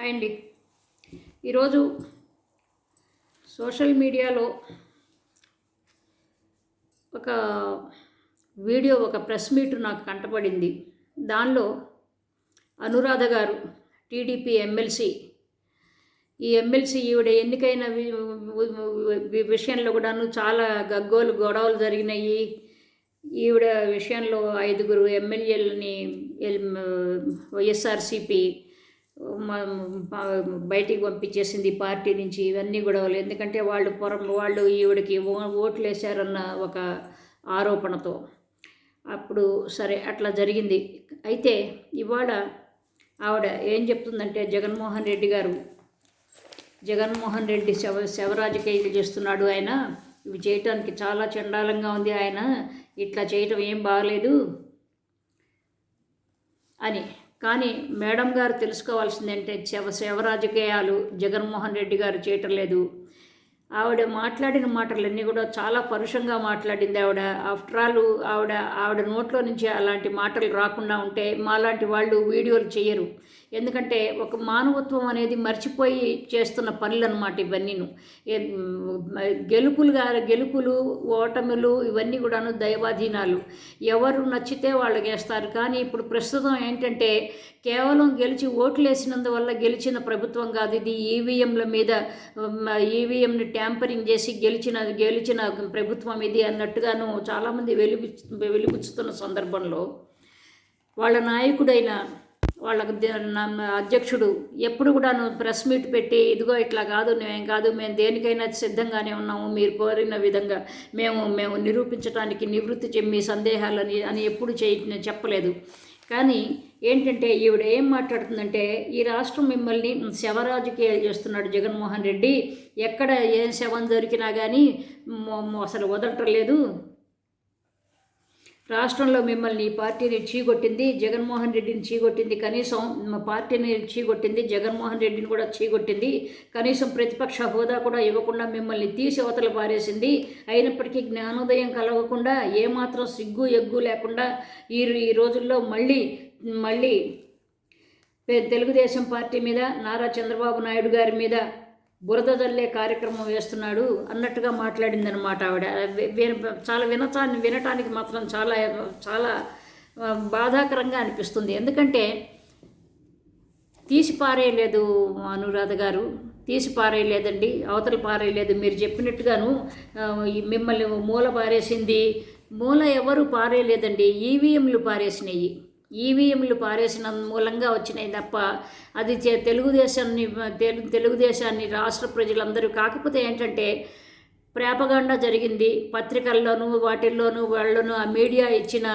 Hi అండి. ఈరోజు social మీడియాలో ఒక వీడియో ఒక ప్రెస్ మీట్ నాకు కంటపడింది. దానిలో అనురాధ గారు టీడీపీ ఎమ్మెల్సీ. ఈ ఎమ్మెల్సీ ఈవిడ ఎన్నికైన విషయంలో కూడాను చాలా గగ్గోలు గొడవలు జరిగినాయి. ఈవిడ విషయంలో ఐదుగురు ఎమ్మెల్యేలని వైఎస్ఆర్సిపి బయటికి పంపించేసింది పార్టీ నుంచి ఇవన్నీ గొడవలు ఎందుకంటే వాళ్ళు పొరం వాళ్ళు ఈవిడికి ఓ- ఓట్లు వేశారన్న ఒక ఆరోపణతో. అప్పుడు సరే అట్లా జరిగింది. అయితే ఇవాళ ఆవిడ ఏం చెప్తుందంటే జగన్మోహన్ రెడ్డి గారు జగన్మోహన్ రెడ్డి శవ శవరాజకీయాలు చేస్తున్నాడు ఆయన. ఇవి చేయటానికి చాలా చండాలంగా ఉంది ఆయన. ఇట్లా చేయటం ఏం బాగలేదు అని కానీ మేడం గారు తెలుసుకోవాల్సింది అంటే శవ రాజకీయాలు జగన్మోహన్ రెడ్డి గారు చేయటం లేదు. ఆవిడ మాట్లాడిన మాటలన్నీ కూడా చాలా పరుషంగా మాట్లాడింది ఆవిడ. ఆఫ్టర్ ఆల్ ఆవిడ ఆవిడ నోట్లో నుంచి అలాంటి మాటలు రాకుండా ఉంటే మాలాంటి వాళ్ళు వీడియోలు చేయరు. ఎందుకంటే ఒక మానవత్వం అనేది మర్చిపోయి చేస్తున్న పనులు అనమాట ఇవన్నీను గెలుపులుగా గెలుపులు ఓటములు ఇవన్నీ కూడాను దైవాధీనాలు. ఎవరు నచ్చితే వాళ్ళు వేస్తారు కానీ ఇప్పుడు ప్రస్తుతం ఏంటంటే కేవలం గెలిచి ఓట్లు వేసినందువల్ల గెలిచిన ప్రభుత్వం కాదు. ఇది ఈవీఎంల మీద ఈవీఎంని ట్యాంపరింగ్ చేసి గెలిచిన గెలిచిన ప్రభుత్వం ఇది అన్నట్టుగాను చాలామంది వెలుగు వెలుగుచ్చుతున్న సందర్భంలో వాళ్ళ నాయకుడైన వాళ్ళకు అధ్యక్షుడు ఎప్పుడు కూడాను ప్రెస్ మీట్ పెట్టి ఇదిగో ఇట్లా కాదు మేము కాదు మేము దేనికైనా సిద్ధంగానే ఉన్నాము మీరు కోరిన విధంగా మేము మేము నిరూపించడానికి నివృత్తి చె- మీ సందేహాలని అని ఎప్పుడు చేయ చెప్పలేదు. కానీ ఏంటంటే ఈవిడ ఏం మాట్లాడుతుందంటే ఈ రాష్ట్రం మిమ్మల్ని శవరాజకీయాలు చేస్తున్నాడు జగన్మోహన్ రెడ్డి. ఎక్కడ ఏం శవం దొరికినా కానీ అసలు వదలటం లేదు. రాష్ట్రంలో మిమ్మల్ని పార్టీని చీగొట్టింది జగన్మోహన్ రెడ్డిని చీగొట్టింది కనీసం పార్టీని చీగొట్టింది జగన్మోహన్ రెడ్డిని కూడా చీగొట్టింది. కనీసం ప్రతిపక్ష హోదా కూడా ఇవ్వకుండా మిమ్మల్ని తీసి అవతల పారేసింది. అయినప్పటికీ జ్ఞానోదయం కలగకుండా ఏమాత్రం సిగ్గు ఎగ్గు లేకుండా ఈ ఈ రోజుల్లో మళ్ళీ మళ్ళీ తెలుగుదేశం పార్టీ మీద నారా చంద్రబాబు నాయుడు గారి మీద బురద జల్లే కార్యక్రమం వేస్తున్నాడు అన్నట్టుగా మాట్లాడిందనమాట ఆవిడ. చాలా వినటాన్ని వినటానికి మాత్రం చాలా చాలా బాధాకరంగా అనిపిస్తుంది. ఎందుకంటే తీసి పారేయలేదు అనురాధ గారు. తీసి పారేయలేదండి. అవతల పారేయలేదు. మీరు చెప్పినట్టుగాను మిమ్మల్ని మూల పారేసింది. మూల ఎవరు పారేయలేదండి. ఈవీఎంలు పారేసినాయి. ఈవీఎంలు పారేసిన మూలంగా వచ్చినాయి తప్ప అది తెలుగుదేశాన్ని తెలు తెలుగుదేశాన్ని రాష్ట్ర ప్రజలందరూ కాకపోతే ఏంటంటే ప్రేపగాండ జరిగింది. పత్రికల్లోనూ వాటిల్లోనూ వాళ్ళను ఆ మీడియా ఇచ్చిన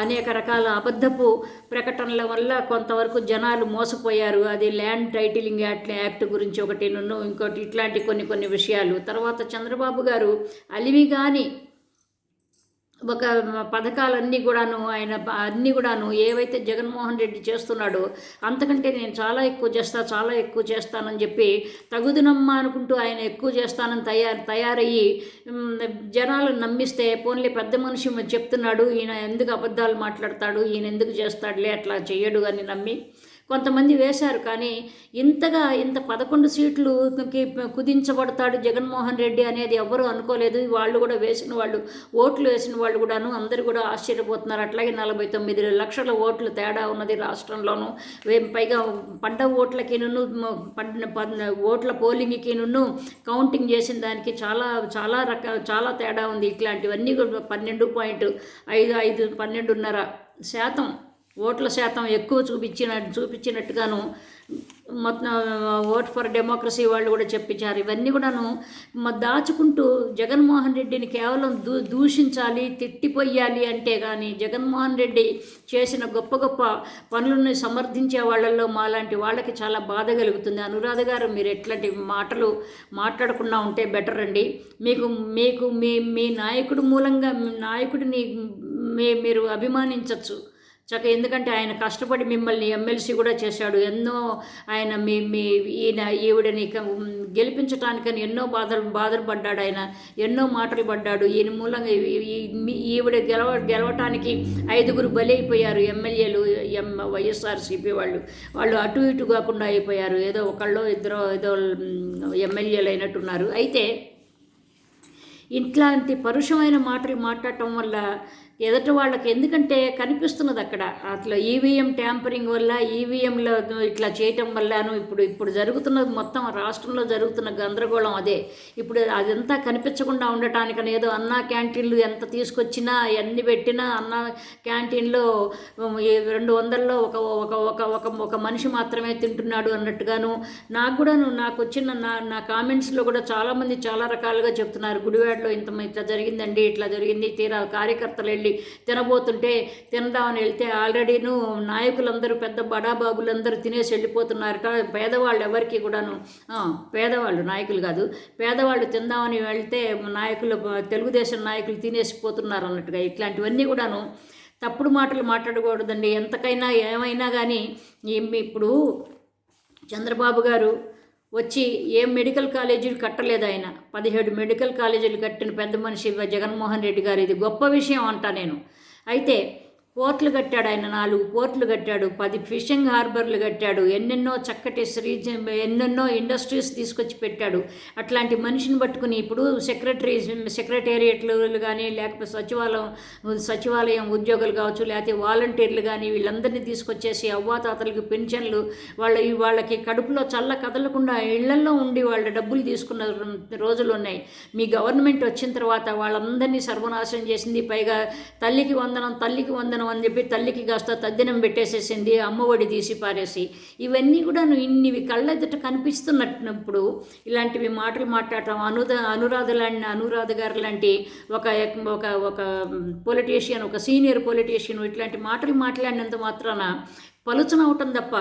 అనేక రకాల అబద్ధపు ప్రకటనల వల్ల కొంతవరకు జనాలు మోసపోయారు. అది ల్యాండ్ టైటిలింగ్ యాక్ట్ యాక్ట్ గురించి ఒకటి నన్ను ఇంకోటి ఇట్లాంటి కొన్ని కొన్ని విషయాలు. తర్వాత చంద్రబాబు గారు అలివి కానీ ఒక పథకాలన్నీ కూడాను ఆయన అన్నీ కూడాను ఏవైతే జగన్మోహన్ రెడ్డి చేస్తున్నాడో అంతకంటే నేను చాలా ఎక్కువ చేస్తా చాలా ఎక్కువ చేస్తానని చెప్పి తగుదునమ్మా అనుకుంటూ ఆయన ఎక్కువ చేస్తానని తయారు తయారయ్యి జనాలు నమ్మిస్తే పోన్లే పెద్ద మనిషి చెప్తున్నాడు ఈయన ఎందుకు అబద్ధాలు మాట్లాడతాడు ఈయన ఎందుకు చేస్తాడులే అట్లా చేయడు అని నమ్మి కొంతమంది వేశారు కానీ ఇంతగా ఇంత పదకొండు సీట్లుకి కుదించబడతాడు జగన్మోహన్ రెడ్డి అనేది ఎవ్వరూ అనుకోలేదు. వాళ్ళు కూడా వేసిన వాళ్ళు ఓట్లు వేసిన వాళ్ళు కూడాను అందరూ కూడా ఆశ్చర్యపోతున్నారు. అట్లాగే నలభై తొమ్మిది లక్షల ఓట్లు తేడా ఉన్నది రాష్ట్రంలోనూ. వే- పైగా పంట ఓట్లకి నున్ను పండిన ఓట్ల పోలింగ్కి నున్ను కౌంటింగ్ చేసిన దానికి చాలా చాలా రక చాలా తేడా ఉంది. ఇట్లాంటివన్నీ కూడా పన్నెండు పాయింట్ ఐదు ఐదు పన్నెండున్నర శాతం ఓట్ల శాతం ఎక్కువ చూపించిన చూపించినట్టుగాను మొత్తం ఓట్ ఫర్ డెమోక్రసీ వాళ్ళు కూడా చెప్పించారు. ఇవన్నీ కూడాను దాచుకుంటూ జగన్మోహన్ రెడ్డిని కేవలం దూ దూషించాలి తిట్టిపోయాలి అంటే కానీ జగన్మోహన్ రెడ్డి చేసిన గొప్ప గొప్ప పనులను సమర్థించే వాళ్ళల్లో మాలాంటి వాళ్ళకి చాలా బాధ కలుగుతుంది. అనురాధ గారు మీరు ఎట్లాంటి మాటలు మాట్లాడకుండా ఉంటే బెటర్ అండి. మీకు మీకు మీ మీ నాయకుడు మూలంగా నాయకుడిని మీ మీరు అభిమానించవచ్చు చక్క ఎందుకంటే ఆయన కష్టపడి మిమ్మల్ని ఎమ్మెల్సీ కూడా చేశాడు. ఎన్నో ఆయన మీ మీ ఈయన ఈవిడని గెలిపించటానికని ఎన్నో బాధలు బాధలు పడ్డాడు ఆయన. ఎన్నో మాటలు పడ్డాడు. ఈయన మూలంగా ఈ- మీ- ఈవిడ గెలవ గెలవటానికి ఐదుగురు బలి అయిపోయారు ఎమ్మెల్యేలు ఎం వైఎస్ఆర్సీపీ వాళ్ళు. వాళ్ళు అటు ఇటు కాకుండా అయిపోయారు. ఏదో ఒకళ్ళు ఇద్దరు ఏదో ఎమ్మెల్యేలు అయినట్టున్నారు. అయితే ఇట్లాంటి పరుషమైన మాటలు మాట్లాడటం వల్ల ఎదుటి వాళ్ళకి ఎందుకంటే కనిపిస్తున్నది అక్కడ. అట్లా ఈవీఎం ట్యాంపరింగ్ వల్ల ఈవీఎంలో ఇట్లా చేయటం వల్లను ఇప్పుడు ఇప్పుడు జరుగుతున్నది మొత్తం రాష్ట్రంలో జరుగుతున్న గందరగోళం అదే. ఇప్పుడు అదంతా కనిపించకుండా ఉండటానికని ఏదో అన్నా క్యాంటీన్లు ఎంత తీసుకొచ్చినా ఎన్ని పెట్టినా అన్న క్యాంటీన్లో రెండు వందల్లో ఒక ఒక ఒక ఒక ఒక మనిషి మాత్రమే తింటున్నాడు అన్నట్టుగాను నాకు కూడా నాకు వచ్చిన నా నా కామెంట్స్లో కూడా చాలామంది చాలా రకాలుగా చెప్తున్నారు. గుడివాడలో ఇంత ఇట్లా జరిగిందండి ఇట్లా జరిగింది తీరా కార్యకర్తలు వెళ్ళి తినబోతుంటే తినదామని వెళ్తే ఆల్రెడీను నాయకులందరూ పెద్ద బడాబాబులందరూ తినేసి వెళ్ళిపోతున్నారట. పేదవాళ్ళు ఎవరికి కూడాను పేదవాళ్ళు నాయకులు కాదు. పేదవాళ్ళు తిందామని వెళ్తే నాయకులు తెలుగుదేశం నాయకులు తినేసిపోతున్నారు అన్నట్టుగా. ఇట్లాంటివన్నీ కూడాను తప్పుడు మాటలు మాట్లాడకూడదండి. ఎంతకైనా ఏమైనా కానీ ఇప్పుడు చంద్రబాబు గారు వచ్చి ఏ మెడికల్ కాలేజీలు కట్టలేదు ఆయన. పదిహేడు మెడికల్ కాలేజీలు కట్టిన పెద్ద మనిషి జగన్మోహన్ రెడ్డి గారు. ఇది గొప్ప విషయం అంటా నేను. అయితే పోర్ట్లు కట్టాడు ఆయన నాలుగు పోర్ట్లు కట్టాడు పది ఫిషింగ్ హార్బర్లు కట్టాడు ఎన్నెన్నో చక్కటి రీజన్ ఎన్నెన్నో ఇండస్ట్రీస్ తీసుకొచ్చి పెట్టాడు. అట్లాంటి మనిషిని పట్టుకుని ఇప్పుడు సెక్రటరీ సెక్రటేరియట్లు కానీ లేకపోతే సచివాలయం సచివాలయం ఉద్యోగులు కావచ్చు లేకపోతే వాలంటీర్లు కానీ వీళ్ళందరినీ తీసుకొచ్చేసి అవ్వాతాతలకు పెన్షన్లు వాళ్ళ వాళ్ళకి కడుపులో చల్ల కదలకుండా ఇళ్ళల్లో ఉండి వాళ్ళ డబ్బులు తీసుకున్న రోజులు ఉన్నాయి మీ గవర్నమెంట్ వచ్చిన తర్వాత వాళ్ళందరినీ సర్వనాశనం చేసింది. పైగా తల్లికి వందనం తల్లికి వందనం అని చెప్పి తల్లికి కాస్త తద్దినం పెట్టేసేసింది అమ్మఒడి తీసి పారేసి. ఇవన్నీ కూడా ఇన్నివి కళ్ళెదుట కనిపిస్తున్నప్పుడు ఇలాంటివి మాటలు మాట్లాడటం అనుద అనురాధ లాంటి అనురాధ గారు లాంటి ఒక ఒక ఒక పొలిటీషియన్ ఒక సీనియర్ పొలిటీషియన్ ఇట్లాంటి మాటలు మాట్లాడినంత మాత్రాన పలుచనవటం తప్ప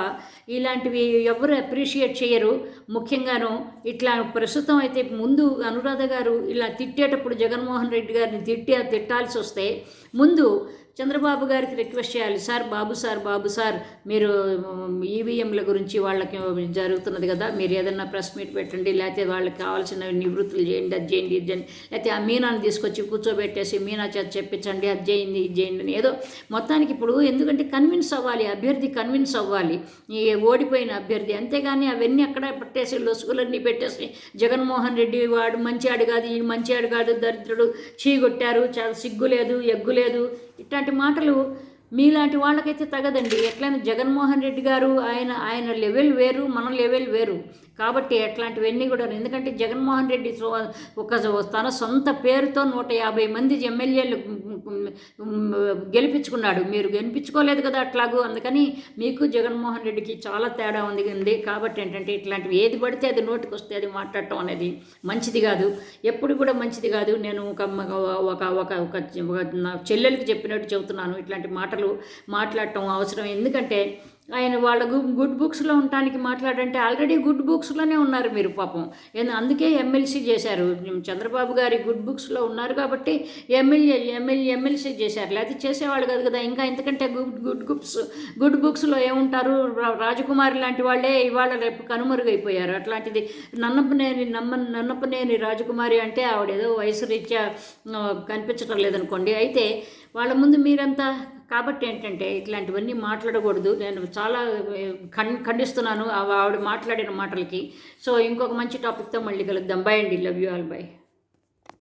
ఇలాంటివి ఎవరు అప్రిషియేట్ చేయరు ముఖ్యంగాను ఇట్లా ప్రస్తుతం అయితే ముందు అనురాధ గారు ఇలా తిట్టేటప్పుడు జగన్మోహన్ రెడ్డి గారిని తిట్టే తిట్టాల్సి వస్తే ముందు చంద్రబాబు గారికి రిక్వెస్ట్ చేయాలి. Sir Babu sir Babu sir మీరు ఈవీఎంల గురించి వాళ్ళకి జరుగుతున్నది కదా మీరు ఏదన్నా ప్రెస్ మీట్ పెట్టండి లేకపోతే వాళ్ళకి కావాల్సిన నివృత్తులు చేయండి అది చేయండి ఇది చేయండి లేకపోతే ఆ మీనాను తీసుకొచ్చి కూర్చోబెట్టేసి మీనా చేత చెప్పించండి అది చేయండి ఇది చేయండి అని ఏదో మొత్తానికి ఇప్పుడు ఎందుకంటే కన్విన్స్ అవ్వాలి అభ్యర్థి కన్విన్స్ అవ్వాలి ఈ ఓడిపోయిన అభ్యర్థి. అంతేగాని అవన్నీ అక్కడ పట్టేసి లొసుగులన్నీ పెట్టేసి జగన్మోహన్ రెడ్డి వాడు మంచివాడు కాదు ఈ ఆడు కాదు దరిద్రుడు చీగొట్టారు చాలా సిగ్గు లేదు ఎగ్గు లేదు ఇట్లాంటి మాటలు మీలాంటి వాళ్ళకైతే తగదండి. ఎట్లయినా జగన్మోహన్ రెడ్డి గారు ఆయన ఆయన లెవెల్ వేరు మన లెవెల్ వేరు. కాబట్టి అట్లాంటివన్నీ కూడా ఎందుకంటే జగన్మోహన్ రెడ్డి ఒక తన సొంత పేరుతో నూట యాభై మంది ఎమ్మెల్యేలు గెలిపించుకున్నాడు. మీరు గెలిపించుకోలేదు కదా అట్లాగూ. అందుకని మీకు జగన్మోహన్ రెడ్డికి చాలా తేడా ఉంది. ఉంది. కాబట్టి ఏంటంటే ఇట్లాంటివి ఏది పడితే అది నోటికి వస్తే అది మాట్లాడటం అనేది మంచిది కాదు. ఎప్పుడు కూడా మంచిది కాదు. నేను ఒక ఒక ఒక ఒక ఒక చెల్లెలకి చెప్పినట్టు చెబుతున్నాను. ఇట్లాంటి మాటలు మాట్లాడటం అవసరం. ఎందుకంటే ఆయన వాళ్ళ గుడ్ బుక్స్లో ఉండటానికి మాట్లాడంటే ఆల్రెడీ గుడ్ బుక్స్లోనే ఉన్నారు మీరు పాపం. అందుకే ఎమ్మెల్సీ చేశారు. చంద్రబాబు గారి గుడ్ బుక్స్లో ఉన్నారు కాబట్టి ఎమ్మెల్యే ఎమ్మెల్యే ఎమ్మెల్సీ చేశారు. లేకపోతే చేసేవాళ్ళు కాదు కదా. ఇంకా ఇంతకంటే గుడ్ గుడ్ బుక్స్ గుడ్ బుక్స్లో ఏముంటారు? రా- రాజకుమారి లాంటి వాళ్ళే ఇవాళ రేపు కనుమరుగైపోయారు. అట్లాంటిది నన్నపనేని నమ్మ నన్నపనేని రాజకుమారి అంటే ఆవిడ ఏదో వయసు రీత్యా కనిపించడం లేదనుకోండి. అయితే వాళ్ళ ముందు మీరంతా కాబట్టి ఏంటంటే ఇట్లాంటివన్నీ మాట్లాడకూడదు. నేను చాలా ఖం ఖండిస్తున్నాను ఆవిడ మాట్లాడిన మాటలకి. సో ఇంకొక మంచి టాపిక్తో మళ్ళీ కలుద్దాం. బై అండి. Love you all by